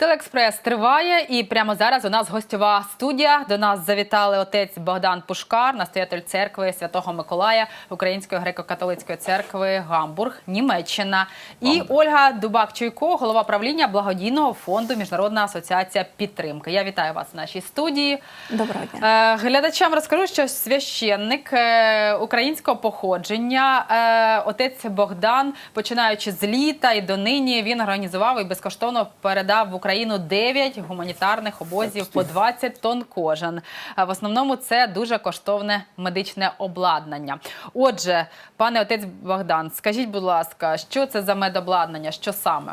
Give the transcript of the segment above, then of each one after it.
Телеекспрес триває, і прямо зараз у нас гостьова студія. До нас завітали отець Богдан Пушкар, настоятель церкви Святого Миколая Української греко-католицької церкви Гамбург, Німеччина, і Ольга Дубак-Чуйко, голова правління благодійного фонду Міжнародна асоціація підтримки. Я вітаю вас в нашій студії. Доброго дня. Е, Глядачам розкажу, що священник е, українського походження, е, отець Богдан, починаючи з літа і донині, він організував і безкоштовно передав в Україну 9 гуманітарних обозів по 20 тонн кожен. В основному це дуже коштовне медичне обладнання. Отже, пане отець Богдан, скажіть, будь ласка, що це за медобладнання? Що саме?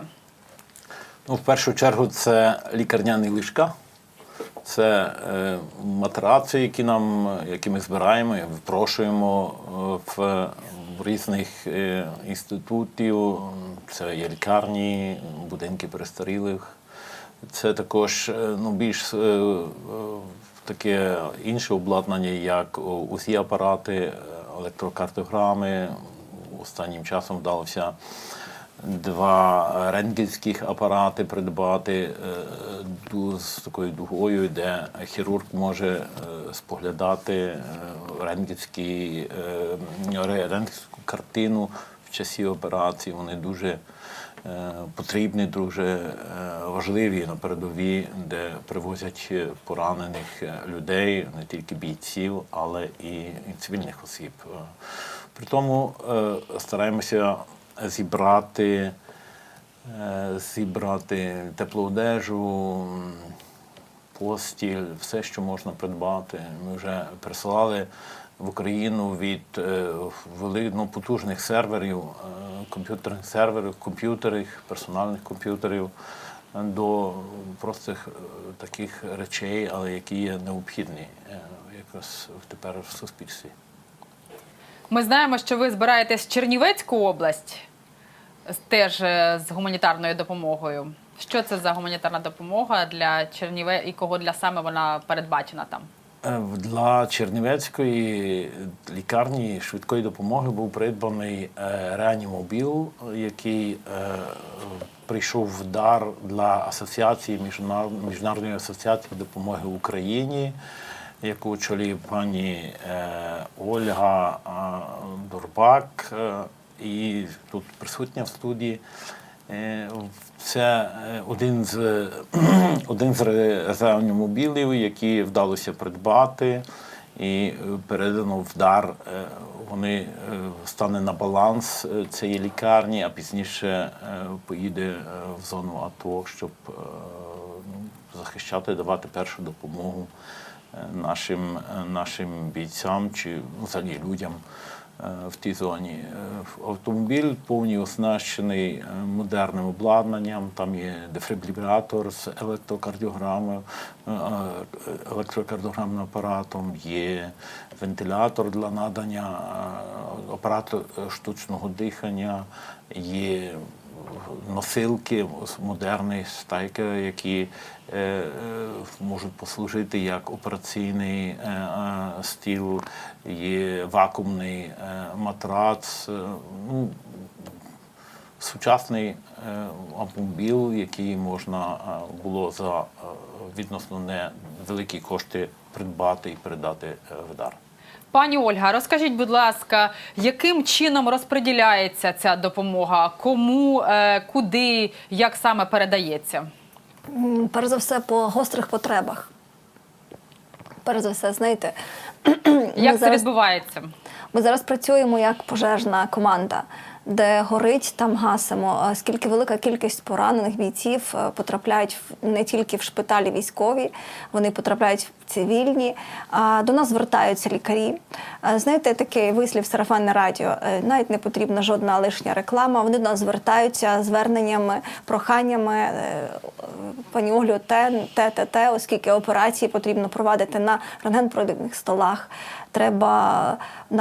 Ну, в першу чергу, це лікарняні ліжка, це е, матраци, які, нам, які ми збираємо і випрошуємо е, в, в різних е, інститутів. Це є лікарні, будинки перестарілих. Це також е, ну, більш е, е, таке інше обладнання, як усі апарати, е, електрокардіограми. Останнім часом вдалося два рентгенських апарати придбати з такою дугою, де хірург може споглядати рентгенські, рентгенську картину в часі операції. Вони дуже потрібні, дуже е, важливі на передовій, де привозять е, поранених е, людей, не тільки бійців, але і, цивільних осіб. Е, При тому е, стараємося зібрати, е, зібрати теплу одежу, постіль, все, що можна придбати. Ми вже присилали в Україну від е, ну, потужних серверів, е, комп'ютерних серверів, комп'ютерів, персональних комп'ютерів е, до простих таких речей, але які є необхідні якраз тепер в суспільстві. Ми знаємо, що ви збираєтесь в Чернівецьку область теж з гуманітарною допомогою. Що це за гуманітарна допомога для Черніве і кого для саме вона передбачена там? Е, Для Чернівецької лікарні швидкої допомоги був придбаний е, реанімобіл, який е, прийшов в дар для асоціації Міжнародної асоціації допомоги Україні, яку очолює пані Ольга Дурбак, і тут присутня в студії. Е, Це е, один з один з ре- реанімобілів, які вдалося придбати і е, передано в дар. Е, Вони е, стане на баланс е, цієї лікарні, а пізніше е, поїде е, в зону АТО, щоб е, ну, захищати, давати першу допомогу е, нашим, е, нашим бійцям чи взагалі людям е, в тій зоні. Е, Автомобіль повністю оснащений е, модерним обладнанням. Там є дефібрилятор з електрокардіограмою, е, е, електрокардіограмним апаратом, є вентилятор для надання апарату е, штучного дихання, є носилки модерні стайки, які е, е, можуть послужити як операційний е, стіл, є вакуумний матрац. Ну, сучасний автомобіль, який можна було за відносно невеликі кошти придбати і передати в дар. Пані Ольга, розкажіть, будь ласка, яким чином розподіляється ця допомога? Кому, е, куди, як саме передається? Перш за все, по гострих потребах. Перш за все, знаєте, Як це зараз, відбувається? ми зараз працюємо як пожежна команда, де горить, там гасимо. Скільки велика кількість поранених бійців е, потрапляють не тільки в шпиталі військові, вони потрапляють в цивільні. А до нас звертаються лікарі. Е, Знаєте, такий вислів сарафанне радіо. е, Навіть не потрібна жодна лишня реклама. Вони до нас звертаються зверненнями, проханнями. Пані Олю, те, те, те, те, оскільки операції потрібно провадити на рентгенпродивних столах. Треба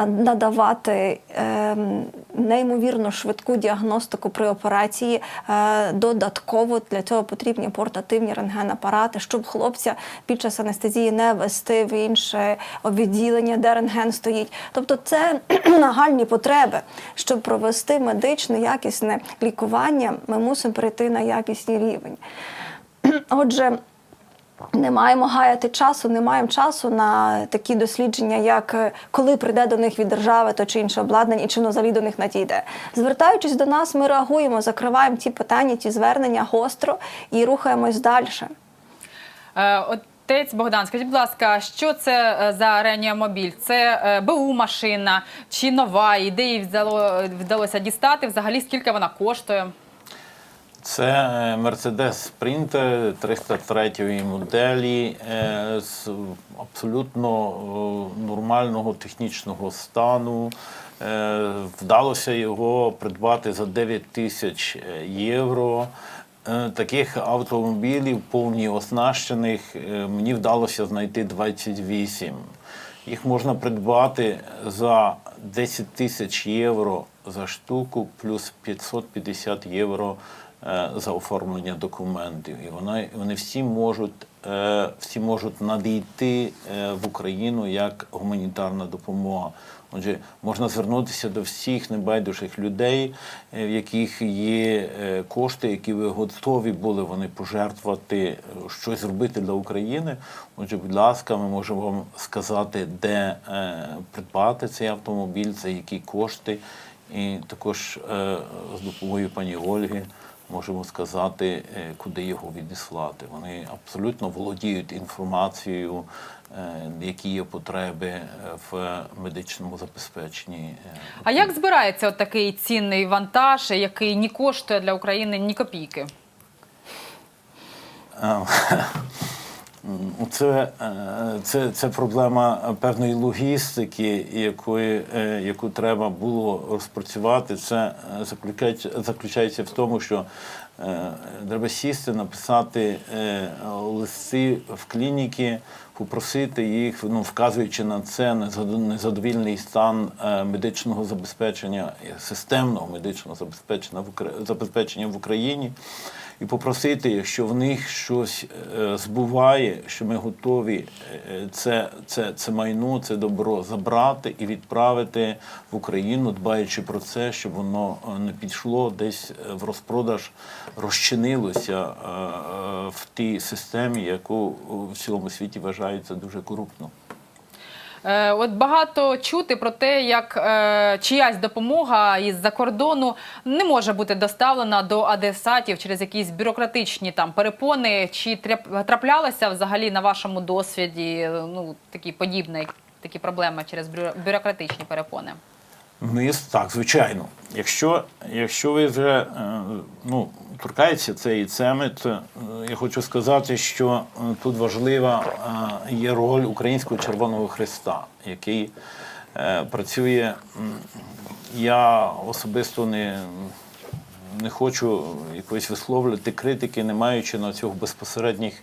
надавати ем, неймовірно швидку діагностику при операції. Е, додатково для цього потрібні портативні рентгенапарати, щоб хлопця під час анестезії не вести в інше відділення, де рентген стоїть. Тобто це нагальні потреби. Щоб провести медичне якісне лікування, ми мусимо перейти на якісний рівень. Отже, не маємо гаяти часу, не маємо часу на такі дослідження, як е, коли прийде до них від держави то чи інше обладнання, і чи воно взагалі до них надійде. Звертаючись до нас, ми реагуємо, закриваємо ті питання, ті звернення гостро і рухаємось далі. Е, Отець Богдан, скажіть, будь ласка, що це е, за реанімобіль? Це БУ машина чи нова? І де вдалося дістати? Взагалі, скільки вона коштує? Це е, Mercedes Sprinter 303 моделі е, з абсолютно е, нормального технічного стану. Вдалося його придбати за 9 тисяч євро. Таких автомобілів повні оснащених мені вдалося знайти 28. Їх можна придбати за 10 тисяч євро за штуку, плюс 550 євро за оформлення документів. І вони, вони всі можуть, е, всі можуть надійти е, в Україну як гуманітарна допомога. Отже, можна звернутися до всіх небайдужих людей, е, в яких є е, кошти, які ви готові були вони пожертвувати, е, щось зробити для України. Отже, будь ласка, ми можемо вам сказати, де е, придбати цей автомобіль, за які кошти. І також е, з допомогою пані Ольги можемо сказати, е, куди його відіслати. Вони абсолютно володіють інформацією, е, які є потреби е, в медичному забезпеченні. А як збирається от такий цінний вантаж, який не коштує для України ні копійки? Е, Це, е, це, це проблема певної логістики, якої, е, яку треба було розпрацювати. Це е, заключається, в тому, що е, треба сісти, написати е, листи в клініки, попросити їх, ну, вказуючи на це незадовільний стан е, медичного забезпечення, е, системного медичного забезпечення в Україні і попросити, якщо в них щось е, збуває, що ми готові е, це, це, це майно, це добро забрати і відправити в Україну, дбаючи про це, щоб воно е, не пішло десь в розпродаж, розчинилося в тій системі, яку в цілому світі вважається дуже корупно. Е, От багато чути про те, як е, чиясь допомога із-за кордону не може бути доставлена до адресатів через якісь бюрократичні там перепони. Чи трап- траплялося взагалі на вашому досвіді ну, такі подібні такі проблеми через бюро- бюрократичні перепони? Ми так, звичайно. Якщо, якщо ви вже е, ну, торкаєтеся цієї теми, то е, я хочу сказати, що е, тут важлива е, є роль Українського Червоного Христа, який працює. Я особисто не, не хочу якось висловлювати критики, не маючи на цього безпосередніх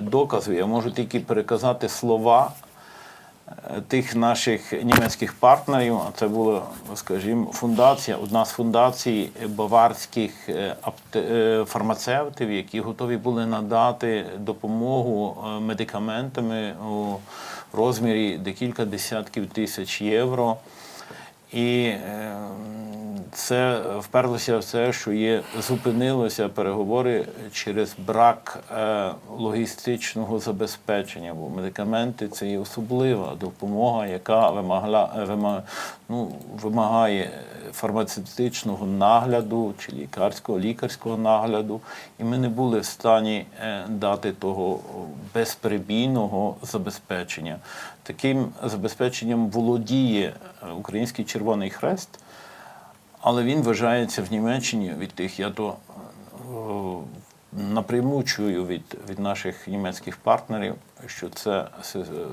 доказів. Я можу тільки переказати слова тих наших німецьких партнерів, а це була, скажімо, фундація, одна з фундацій баварських е, е, фармацевтів, які готові були надати допомогу е, медикаментами у розмірі декілька десятків тисяч євро. І це вперлося в те, що є зупинилися переговори через брак е, логістичного забезпечення, бо медикаменти це є особлива допомога, яка вимагала, е, вима- ну, вимагає фармацевтичного нагляду чи лікарського лікарського нагляду. І ми не були в стані е, дати того безперебійного забезпечення. Таким забезпеченням володіє е, Український Червоний Хрест, але він вважається в Німеччині від тих, я то е, напряму чую від, від наших німецьких партнерів, що це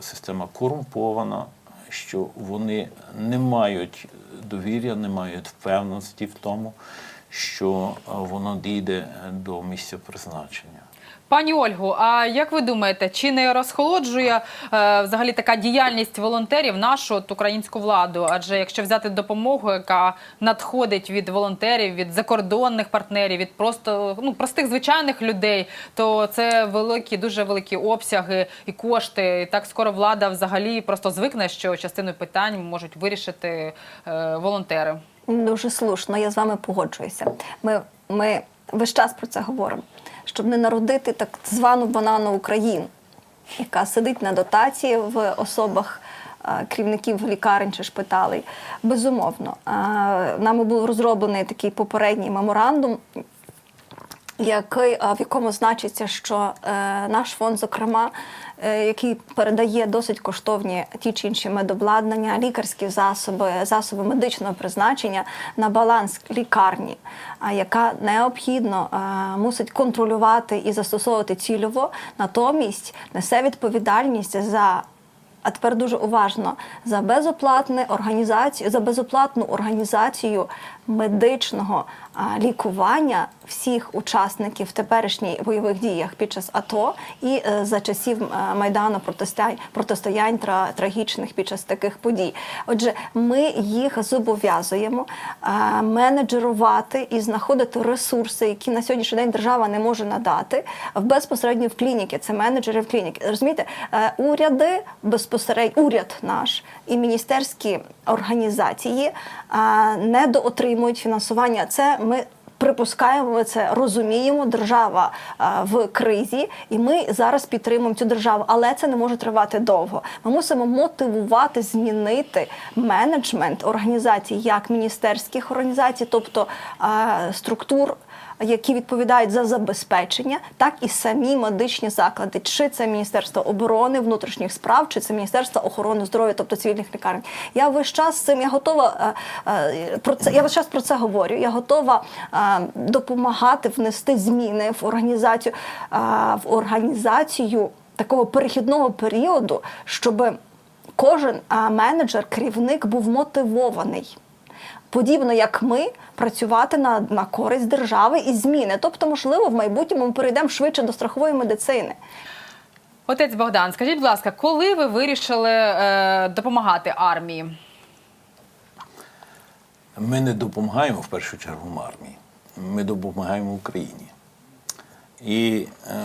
система корумпована, що вони не мають довір'я, не мають впевненості в тому, що е, воно дійде до місця призначення. Пані Ольгу, а як ви думаєте, чи не розхолоджує е, взагалі така діяльність волонтерів нашу от, українську владу? Адже якщо взяти допомогу, яка надходить від волонтерів, від закордонних партнерів, від просто ну простих звичайних людей, то це великі, дуже великі обсяги і кошти. І так скоро влада взагалі просто звикне, що частину питань можуть вирішити е, волонтери. Дуже слушно, я з вами погоджуюся. Ми, ми весь час про це говоримо. щоб не народити так звану банану Україну, яка сидить на дотації в особах е, керівників лікарень чи шпиталей. Безумовно, Е, нами був розроблений такий попередній меморандум, який, в якому значиться, що е, наш фонд, зокрема, е, який передає досить коштовні ті чи інші медобладнання, лікарські засоби, засоби медичного призначення на баланс лікарні, яка необхідно е, мусить контролювати і застосовувати цільово, натомість несе відповідальність за а тепер дуже уважно за безоплатну організацію, за безоплатну організацію медичного лікування всіх учасників теперішніх бойових діях під час АТО і е, за часів е, майдану протистоянь, протистоянь тра, трагічних під час таких подій. Отже, ми їх зобов'язуємо е, менеджерувати і знаходити ресурси, які на сьогоднішній день держава не може надати безпосередньо в клініки. Це менеджери в клініки. Розумієте, уряди безпосередньо уряд наш і міністерські організації е, недоотримують фінансування. Це ми. Припускаємо, ми це розуміємо. Держава а, в кризі, і ми зараз підтримуємо цю державу, але це не може тривати довго. Ми мусимо мотивувати, змінити менеджмент організацій, як міністерських організацій, тобто а, структур які відповідають за забезпечення, так і самі медичні заклади, чи це Міністерство оборони, внутрішніх справ, чи це Міністерство охорони здоров'я, тобто цивільних лікарень. Я весь час цим я готова е, е, про це. Я весь час про це говорю. Я готова е, допомагати внести зміни в організацію в організацію такого перехідного періоду, щоб кожен менеджер, керівник був мотивований подібно як ми, працювати на, на користь держави і зміни. Тобто, можливо, в майбутньому ми перейдемо швидше до страхової медицини. Отець Богдан, скажіть, будь ласка, коли ви вирішили е, допомагати армії? Ми не допомагаємо в першу чергу армії. Ми допомагаємо Україні. І е,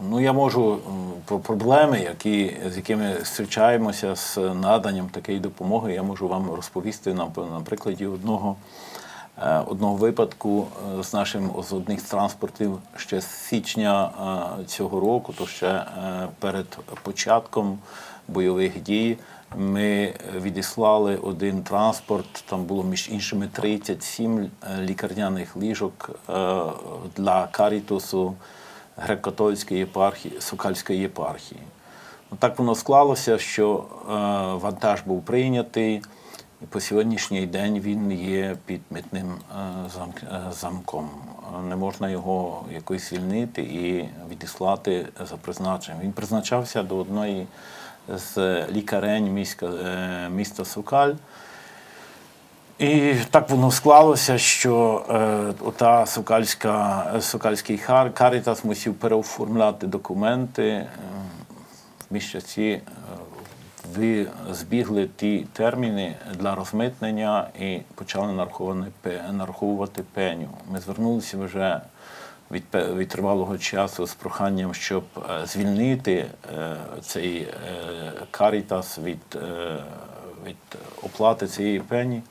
ну, я можу про проблеми, які, з якими зустрічаємося з наданням такої допомоги, я можу вам розповісти на, на прикладі одного, е, одного випадку е, з нашим з одних з транспортів ще з січня цього року, то ще перед початком бойових дій. Ми відіслали один транспорт, там було між іншими 37 лікарняних ліжок е, для Карітусу греко-католицької єпархії, Сокальської єпархії. Так воно склалося, що е, вантаж був прийнятий, і по сьогоднішній день він є під митним е, зам- е, замком. Е, Не можна його якось звільнити і відіслати за призначенням. Він призначався до одної з лікарень міська, е, міста Сокаль. І так воно склалося, що е, ота сокальська, сокальський хар, Карітас мусив переоформляти документи. Е, в місяці е, ви збігли ті терміни для розмитнення і почали нараховувати пеню. Ми звернулися вже від, від тривалого часу з проханням, щоб е, звільнити е, цей е, карітас від, від оплати цієї пені.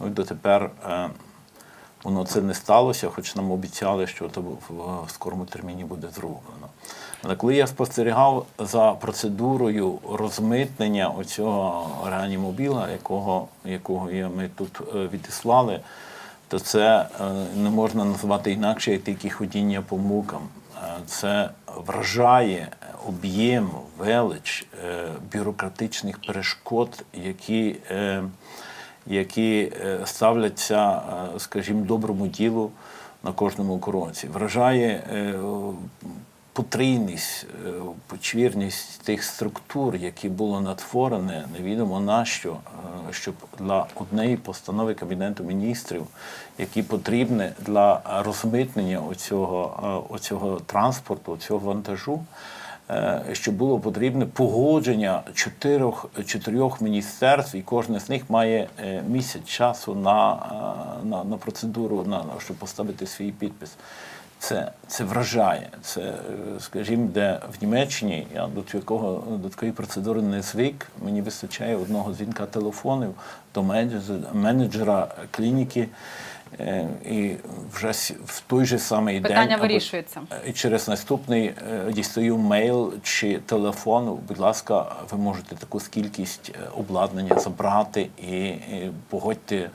Ну і дотепер воно це не сталося, хоч нам обіцяли, що це в скорому терміні буде зроблено. Але коли я спостерігав за процедурою розмитнення оцього реанімобіла, якого, якого ми тут відіслали, то це е, не можна назвати інакше, як тільки ходіння по мукам. Е, Це вражає об'єм, велич е, бюрократичних перешкод, які, які ставляться, скажімо, доброму ділу на кожному кроці. Вражає потрійність, почвірність тих структур, які було натворене, невідомо на що, е, щоб для однієї постанови Кабінету міністрів, які потрібні для розмитнення оцього, е, оцього транспорту, цього вантажу, е, що було потрібне погодження чотирьох, чотирьох міністерств, і кожне з них має е, місяць часу на, на, на процедуру, на- щоб поставити свій підпис. Це, це вражає. Це, е, скажімо, де в Німеччині я до якого до такої процедури не звик. Мені вистачає одного дзвінка телефонів до менеджера, клініки, І вже в той же самий день Питання вирішується. і через наступний е, дістаю мейл чи телефон. Будь ласка, ви можете таку кількість е, обладнання забрати і, погодьте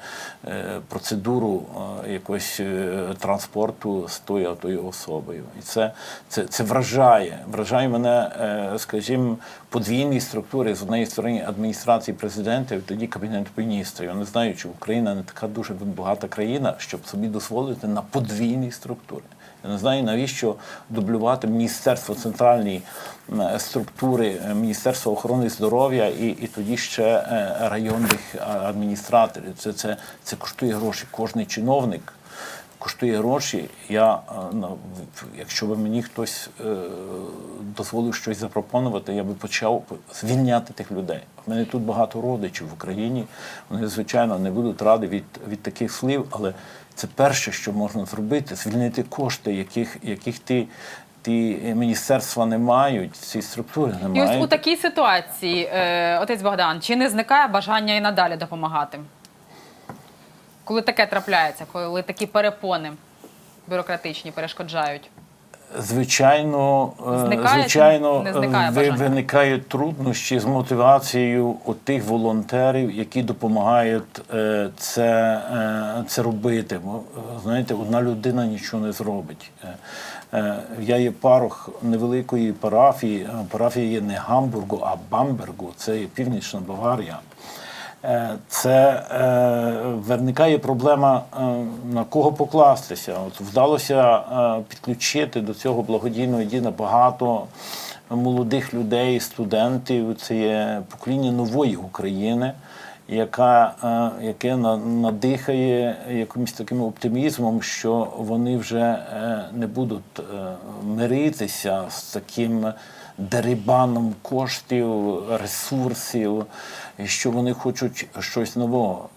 е, процедуру е, якогось е, транспорту з тою а тою особою. І це, це, це вражає. Вражає мене, е, скажімо, подвійні структури з однієї сторони адміністрації президента, і тоді кабінету міністрів. Я не знаю, чи Україна не така дуже багата країна, щоб собі дозволити на подвійні структури. Я не знаю, навіщо дублювати Міністерство центральної структури, е, Міністерство охорони здоров'я і, і тоді ще е, районних адміністраторів. Це, це, це коштує гроші. Кожний чиновник коштує гроші. Я, е, якщо б мені хтось е, дозволив щось запропонувати, я би почав звільняти тих людей. У мене тут багато родичів в Україні. Вони, звичайно, не будуть раді від, від таких слів, але це перше, що можна зробити, звільнити кошти, яких, яких ті, ті міністерства не мають, ці структури не І ось мають. у такій ситуації, е, отець Богдан, чи не зникає бажання і надалі допомагати? Коли таке трапляється, коли такі перепони бюрократичні перешкоджають? Звичайно, е, Зникає звичайно, не зникає е, ви- виникають труднощі з мотивацією от тих волонтерів, які допомагають е, це, е, це робити. Бо, е, знаєте, одна людина нічого не зробить. Е, е, Я є парох невеликої парафії. Е, Парафія є не Гамбургу, а Бамбергу. Це є північна Баварія. Е, Це е, виникає проблема, е, на кого покластися. От вдалося підключити до цього благодійного діла багато молодих людей, студентів. Це є покоління нової України, яка, яке на- надихає якимось таким оптимізмом, що вони вже не будуть миритися з таким дерибаном коштів, ресурсів, що вони хочуть щось нового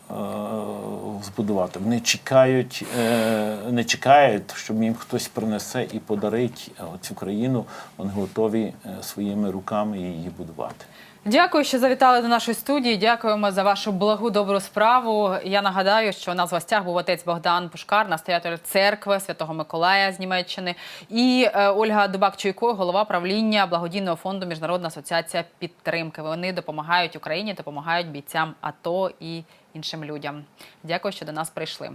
збудувати. Вони чекають, е, не чекають, щоб їм хтось принесе і подарить е, цю країну. Вони готові е, своїми руками її будувати. Дякую, що завітали до нашої студії. Дякуємо за вашу благу добру справу. Я нагадаю, що у нас в гостях був отець Богдан Пушкар, настоятель церкви Святого Миколая з Німеччини, і Ольга Дубак-Чуйко, голова правління благодійного фонду Міжнародна асоціація підтримки. Вони допомагають Україні, допомагають бійцям АТО і іншим людям. Дякую, що до нас прийшли.